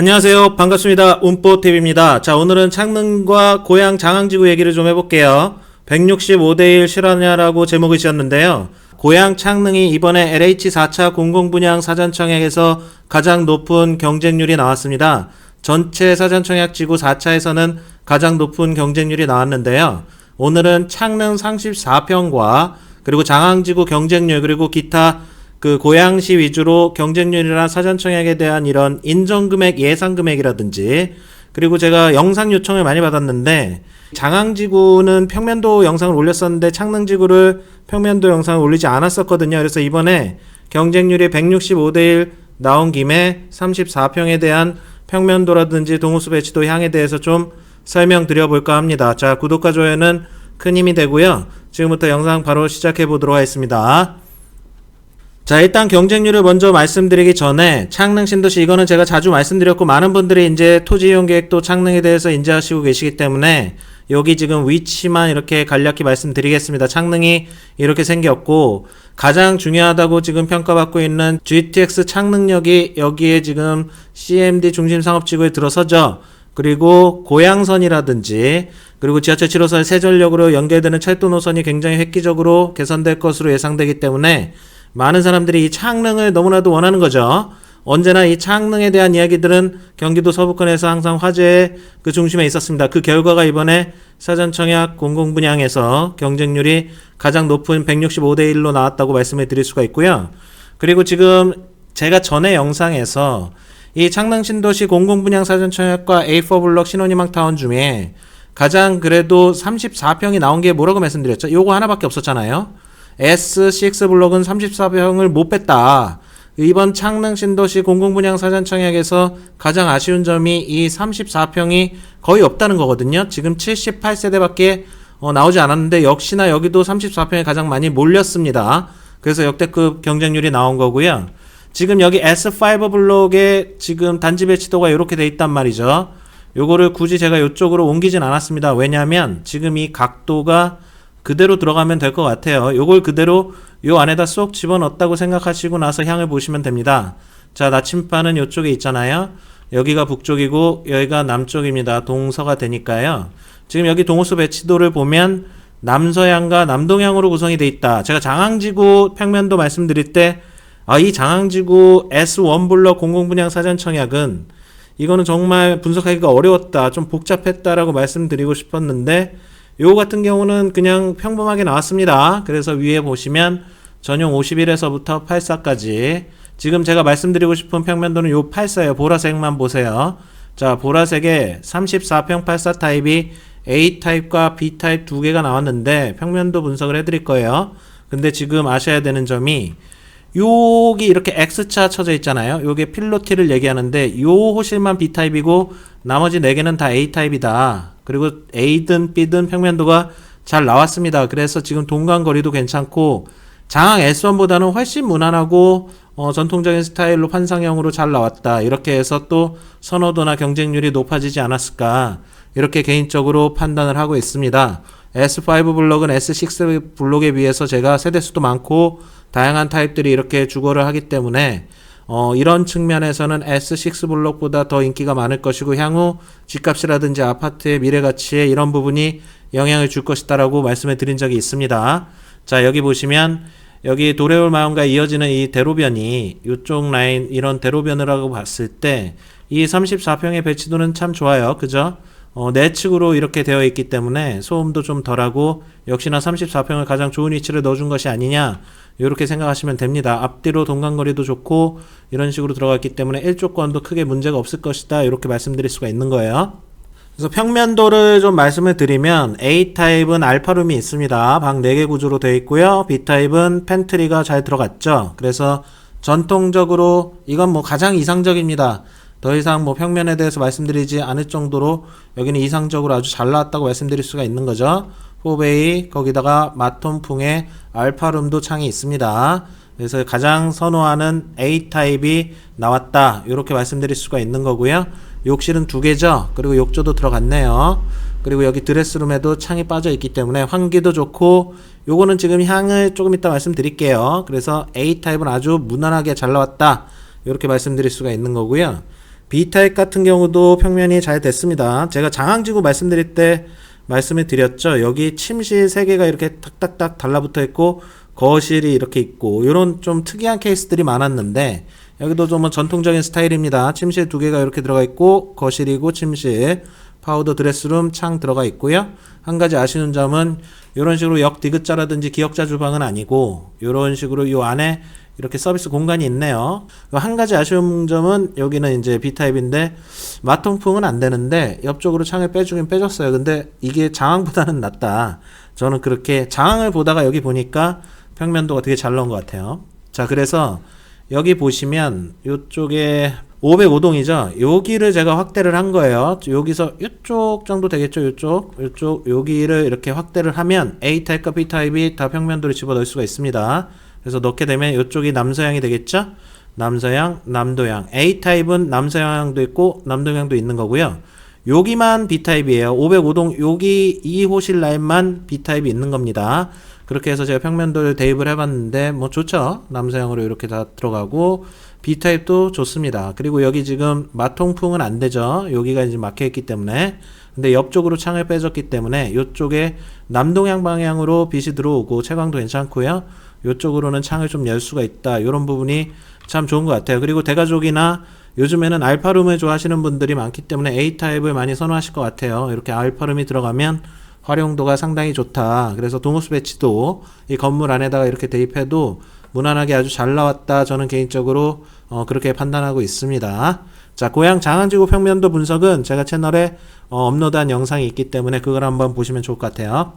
안녕하세요. 반갑습니다. 운뽀TV입니다. 자, 오늘은 창능과 고향 장항지구 얘기를 좀 해볼게요. 165대1 실화냐라고 제목을 지었는데요. 고향 창능이 이번에 LH 4차 공공분양 사전청약에서 가장 높은 경쟁률이 나왔습니다. 전체 사전청약 지구 4차에서는 가장 높은 경쟁률이 나왔는데요. 오늘은 창능 34평과 그리고 장항지구 경쟁률 그리고 기타 그 고양시 위주로 경쟁률이나 사전 청약에 대한 이런 인정 금액 예상 금액이라든지 그리고 제가 영상 요청을 많이 받았는데 장항지구는 평면도 영상을 올렸었는데 창능지구를 평면도 영상을 올리지 않았었거든요. 그래서 이번에 경쟁률이 165대 1 나온 김에 34평에 대한 평면도라든지 동호수 배치도 향에 대해서 좀 설명드려 볼까 합니다. 자, 구독과 좋아요는 큰 힘이 되고요. 지금부터 영상 바로 시작해 보도록 하겠습니다. 자, 일단 경쟁률을 먼저 말씀드리기 전에 창릉 신도시 이거는 제가 자주 말씀드렸고 많은 분들이 이제 토지 이용 계획도 창릉에 대해서 인지하시고 계시기 때문에 여기 지금 위치만 이렇게 간략히 말씀드리겠습니다. 창릉이 이렇게 생겼고 가장 중요하다고 지금 평가받고 있는 GTX 창릉역이 여기에 지금 CMD 중심 상업지구에 들어서죠. 그리고 고양선이라든지 그리고 지하철 7호선 세전역으로 연결되는 철도 노선이 굉장히 획기적으로 개선될 것으로 예상되기 때문에 많은 사람들이 이 창릉을 너무나도 원하는 거죠. 언제나 이 창릉에 대한 이야기들은 경기도 서부권에서 항상 화제의 그 중심에 있었습니다. 그 결과가 이번에 사전청약 공공분양에서 경쟁률이 가장 높은 165대 1로 나왔다고 말씀을 드릴 수가 있고요. 그리고 지금 제가 전에 영상에서 이 창릉 신도시 공공분양 사전청약과 A4 블록 신혼희망 타운 중에 가장 그래도 34평이 나온 게 뭐라고 말씀드렸죠? 요거 하나밖에 없었잖아요. S6 블록은 34평을 못 뺐다. 이번 창릉 신도시 공공분양 사전청약에서 가장 아쉬운 점이 이 34평이 거의 없다는 거거든요. 지금 78세대밖에 어, 나오지 않았는데 역시나 여기도 34평이 가장 많이 몰렸습니다. 그래서 역대급 경쟁률이 나온 거고요. 지금 여기 S5 블록에 지금 단지 배치도가 이렇게 돼 있단 말이죠. 요거를 굳이 제가 이쪽으로 옮기진 않았습니다. 왜냐하면 지금 이 각도가 그대로 들어가면 될 것 같아요. 요걸 그대로 요 안에다 쏙 집어넣었다고 생각하시고 나서 향을 보시면 됩니다. 자, 나침반은 요쪽에 있잖아요. 여기가 북쪽이고 여기가 남쪽입니다. 동서가 되니까요. 지금 여기 동호수 배치도를 보면 남서향과 남동향으로 구성이 돼 있다. 제가 장항지구 평면도 말씀드릴 때 아, 이 장항지구 S1 블럭 공공분양 사전 청약은 이거는 정말 분석하기가 어려웠다. 좀 복잡했다라고 말씀드리고 싶었는데 요 같은 경우는 그냥 평범하게 나왔습니다. 그래서 위에 보시면 전용 51에서부터 84까지 지금 제가 말씀드리고 싶은 평면도는 요 84예요. 보라색만 보세요. 자, 보라색에 34평 84 타입이 A 타입과 B 타입 두 개가 나왔는데 평면도 분석을 해드릴 거예요. 근데 지금 아셔야 되는 점이 여기 이렇게 X자 쳐져 있잖아요. 요게 필로티를 얘기하는데 요 호실만 B 타입이고 나머지 네 개는 다 A 타입이다. 그리고 A든 B든 평면도가 잘 나왔습니다. 그래서 지금 동간 거리도 괜찮고 장항 S1보다는 훨씬 무난하고 어, 전통적인 스타일로 판상형으로 잘 나왔다. 이렇게 해서 또 선호도나 경쟁률이 높아지지 않았을까. 이렇게 개인적으로 판단을 하고 있습니다. S5 블록은 S6 블록에 비해서 제가 세대수도 많고 다양한 타입들이 이렇게 주거를 하기 때문에 어, 이런 측면에서는 S6 블록보다 더 인기가 많을 것이고 향후 집값이라든지 아파트의 미래 가치에 이런 부분이 영향을 줄 것이다라고 말씀을 드린 적이 있습니다. 자, 여기 보시면 여기 도래울 마을과 이어지는 이 대로변이 이쪽 라인 이런 대로변이라고 봤을 때 이 34평의 배치도는 참 좋아요. 그죠? 어, 내 측으로 이렇게 되어 있기 때문에 소음도 좀 덜하고 역시나 34평을 가장 좋은 위치를 넣어준 것이 아니냐 이렇게 생각하시면 됩니다. 앞뒤로 동간거리도 좋고 이런 식으로 들어갔기 때문에 일조권도 크게 문제가 없을 것이다 이렇게 말씀드릴 수가 있는 거예요. 그래서 평면도를 좀 말씀을 드리면 A타입은 알파룸이 있습니다. 방 4개 구조로 되어 있고요. B타입은 팬트리가 잘 들어갔죠. 그래서 전통적으로 이건 뭐 가장 이상적입니다. 더 이상 뭐 평면에 대해서 말씀드리지 않을 정도로 여기는 이상적으로 아주 잘 나왔다고 말씀드릴 수가 있는 거죠. 포베이 거기다가 마톤풍의 알파룸도 창이 있습니다. 그래서 가장 선호하는 A 타입이 나왔다. 이렇게 말씀드릴 수가 있는 거고요. 욕실은 두 개죠. 그리고 욕조도 들어갔네요. 그리고 여기 드레스룸에도 창이 빠져 있기 때문에 환기도 좋고 요거는 지금 향을 조금 이따 말씀드릴게요. 그래서 A 타입은 아주 무난하게 잘 나왔다. 이렇게 말씀드릴 수가 있는 거고요. B타입 같은 경우도 평면이 잘 됐습니다. 제가 장항지구 말씀드릴 때 말씀을 드렸죠. 여기 침실 3개가 이렇게 탁탁탁 달라붙어 있고 거실이 이렇게 있고 이런 좀 특이한 케이스들이 많았는데 여기도 좀 전통적인 스타일입니다. 침실 두 개가 이렇게 들어가 있고 거실이고 침실 파우더 드레스룸 창 들어가 있고요. 한 가지 아쉬운 점은 이런 식으로 역 디귿자라든지 기역자 주방은 아니고 이런 식으로 이 안에 이렇게 서비스 공간이 있네요. 한 가지 아쉬운 점은 여기는 이제 B타입인데 마통풍은 안 되는데 옆쪽으로 창을 빼주긴 빼줬어요. 근데 이게 장항보다는 낫다. 저는 그렇게 장항을 보다가 여기 보니까 평면도가 되게 잘 나온 것 같아요. 자, 그래서 여기 보시면 이쪽에 505동이죠. 여기를 제가 확대를 한 거예요. 여기서 이쪽 정도 되겠죠. 이쪽, 이쪽, 여기를 이렇게 확대를 하면 A 타입과 B 타입이 다 평면도를 집어넣을 수가 있습니다. 그래서 넣게 되면 이쪽이 남서향이 되겠죠. 남서향, 남도향. A 타입은 남서향도 있고 남동향도 있는 거고요. 여기만 B 타입이에요. 505동 여기 이 호실 라인만 B 타입이 있는 겁니다. 그렇게 해서 제가 평면도를 대입을 해봤는데 뭐 좋죠. 남서향으로 이렇게 다 들어가고 B 타입도 좋습니다. 그리고 여기 지금 마통풍은 안 되죠. 여기가 이제 막혀 있기 때문에 근데 옆쪽으로 창을 빼줬기 때문에 이쪽에 남동향 방향으로 빛이 들어오고 채광도 괜찮고요. 이쪽으로는 창을 좀 열 수가 있다. 이런 부분이 참 좋은 것 같아요. 그리고 대가족이나 요즘에는 알파룸을 좋아하시는 분들이 많기 때문에 A 타입을 많이 선호하실 것 같아요. 이렇게 알파룸이 들어가면 활용도가 상당히 좋다. 그래서 동호수 배치도 이 건물 안에다가 이렇게 대입해도 무난하게 아주 잘 나왔다. 저는 개인적으로 어, 그렇게 판단하고 있습니다. 자, 고향 장항지구 평면도 분석은 제가 채널에 어, 업로드한 영상이 있기 때문에 그걸 한번 보시면 좋을 것 같아요.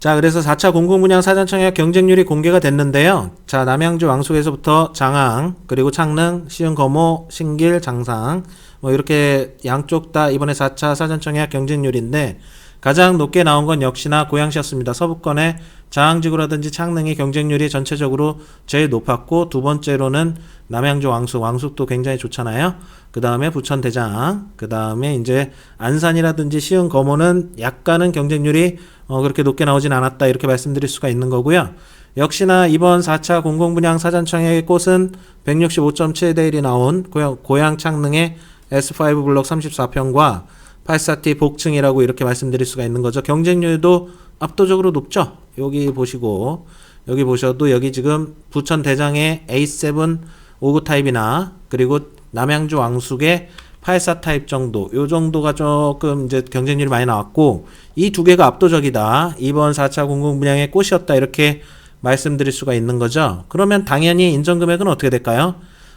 자, 그래서 4차 공공분양 사전청약 경쟁률이 공개가 됐는데요. 자, 남양주 왕숙에서부터 장항, 그리고 창릉, 시흥 거모, 신길, 장상, 뭐 이렇게 양쪽 다 이번에 4차 사전청약 경쟁률인데 가장 높게 나온 건 역시나 고양시였습니다. 서부권의 장항지구라든지 창릉의 경쟁률이 전체적으로 제일 높았고 두 번째로는 남양주 왕숙, 왕숙도 굉장히 좋잖아요. 그 다음에 부천 대장, 그 다음에 이제 안산이라든지 시흥 거모는 약간은 경쟁률이 어, 그렇게 높게 나오진 않았다 이렇게 말씀드릴 수가 있는 거고요. 역시나 이번 4차 공공분양 사전청약의 꽃은 165.7대 1이 나온 고양, 고양 창릉의 S5 블록 34평과 84T 복층이라고 이렇게 말씀드릴 수가 있는 거죠. 경쟁률도 압도적으로 높죠. 여기 보시고 여기 보셔도 여기 지금 부천 대장의 A7 5구 타입이나 그리고 남양주 왕숙의 84 타입 정도 요 정도가 조금 이제 경쟁률이 많이 나왔고 이 두 개가 압도적이다. 이번 4차 공공 분양의 꽃이었다. 이렇게 말씀드릴 수가 있는 거죠. 그러면 당연히 인정 금액은 어떻게 될까요?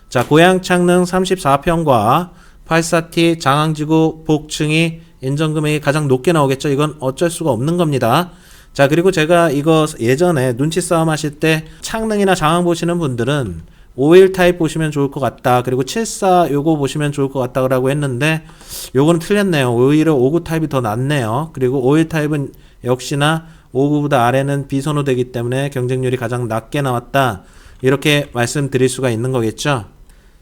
자, 고양 창릉 34평과 84T 장항지구 복층이 인정 금액이 가장 높게 나오겠죠. 이건 어쩔 수가 없는 겁니다. 자, 그리고 제가 이거 예전에 눈치 싸움 하실 때 창릉이나 장항 보시는 분들은 51 타입 보시면 좋을 것 같다. 그리고 74 요거 보시면 좋을 것 같다라고 했는데 요거는 틀렸네요. 오히려 59 타입이 더 낫네요. 그리고 51 타입은 역시나 59보다 아래는 비선호되기 때문에 경쟁률이 가장 낮게 나왔다. 이렇게 말씀드릴 수가 있는 거겠죠.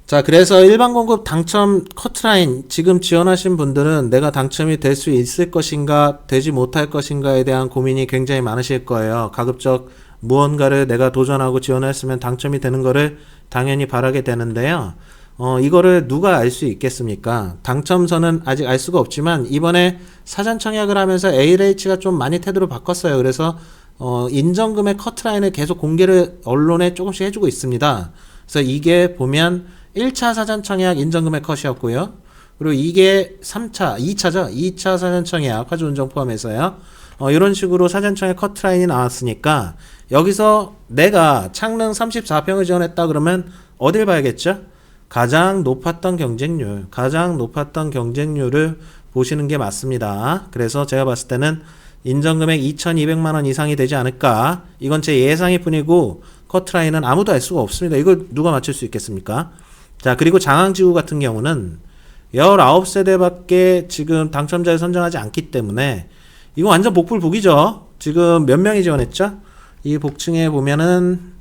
자, 그래서 일반 공급 당첨 커트라인 지금 지원하신 분들은 내가 당첨이 될 수 있을 것인가, 되지 못할 것인가에 대한 고민이 굉장히 많으실 거예요. 가급적 무언가를 내가 도전하고 지원했으면 당첨이 되는 거를 당연히 바라게 되는데요. 어, 이거를 누가 알 수 있겠습니까? 당첨선은 아직 알 수가 없지만 이번에 사전 청약을 하면서 ALH가 좀 많이 태도를 바꿨어요. 그래서 어, 인정금의 커트라인을 계속 공개를 언론에 조금씩 해주고 있습니다. 그래서 이게 보면 1차 사전 청약 인정금의 컷이었고요. 그리고 이게 3차, 2차죠. 2차 사전 청약 화주 운정 포함해서요. 어, 이런 식으로 사전 청약 커트라인이 나왔으니까 여기서 내가 창릉 34평을 지원했다 그러면 어딜 봐야겠죠? 가장 높았던 경쟁률, 가장 높았던 경쟁률을 보시는 게 맞습니다. 그래서 제가 봤을 때는 인정금액 2,200만 원 이상이 되지 않을까? 이건 제 예상일 뿐이고 커트라인은 아무도 알 수가 없습니다. 이걸 누가 맞출 수 있겠습니까? 자, 그리고 장항지구 같은 경우는 19세대밖에 지금 당첨자를 선정하지 않기 때문에 이거 완전 복불복이죠. 지금 몇 명이 지원했죠? 이 복층에 보면은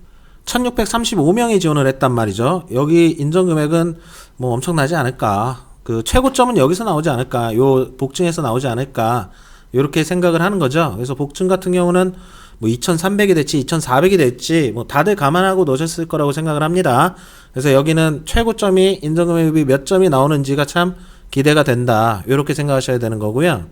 1635명이 지원을 했단 말이죠. 여기 인정 금액은 뭐 엄청나지 않을까. 그 최고점은 여기서 나오지 않을까. 요 복층에서 나오지 않을까. 이렇게 생각을 하는 거죠. 그래서 복층 같은 경우는 뭐 2300이 됐지, 2400이 됐지, 뭐 다들 감안하고 넣으셨을 거라고 생각을 합니다. 그래서 여기는 최고점이 인정금액이 몇 점이 나오는지가 참 기대가 된다. 이렇게 생각하셔야 되는 거고요.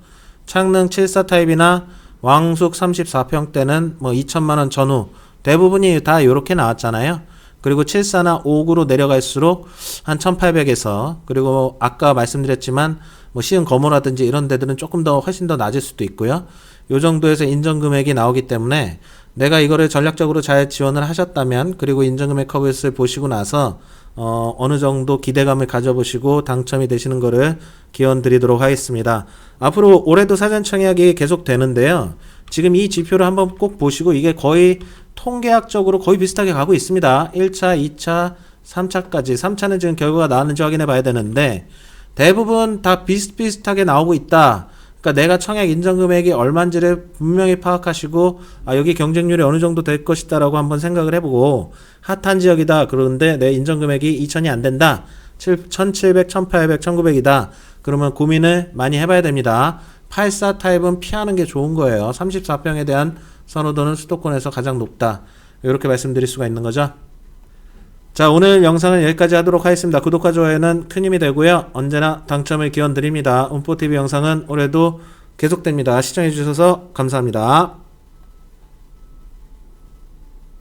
창능 74 타입이나 왕숙 34평 때는 뭐 2천만 원 전후 대부분이 다 이렇게 나왔잖아요. 그리고 74나 5구로 내려갈수록 한 1800에서 그리고 아까 말씀드렸지만 뭐 시흥 거모라든지 이런 데들은 조금 더 훨씬 더 낮을 수도 있고요. 요 정도에서 인정 금액이 나오기 때문에 내가 이거를 전략적으로 잘 지원을 하셨다면 그리고 인정금액 커브를 보시고 나서 어, 어느 정도 기대감을 가져보시고 당첨이 되시는 거를 기원 드리도록 하겠습니다. 앞으로 올해도 사전 청약이 계속 되는데요. 지금 이 지표를 한번 꼭 보시고 이게 거의 통계학적으로 거의 비슷하게 가고 있습니다. 1차, 2차, 3차까지. 3차는 지금 결과가 나왔는지 확인해 봐야 되는데 대부분 다 비슷비슷하게 나오고 있다. 그러니까 내가 청약 인정 금액이 얼마인지를 분명히 파악하시고 아 여기 경쟁률이 어느 정도 될 것이다라고 한번 생각을 해보고 핫한 지역이다. 그런데 내 인정 금액이 2천이 안 된다. 1,700, 1,800, 1,900이다. 그러면 고민을 많이 해봐야 됩니다. 84 타입은 피하는 게 좋은 거예요. 34평에 대한 선호도는 수도권에서 가장 높다. 이렇게 말씀드릴 수가 있는 거죠. 자, 오늘 영상은 여기까지 하도록 하겠습니다. 구독과 좋아요는 큰 힘이 되고요. 언제나 당첨을 기원 드립니다. 음포TV 영상은 올해도 계속됩니다. 시청해주셔서 감사합니다.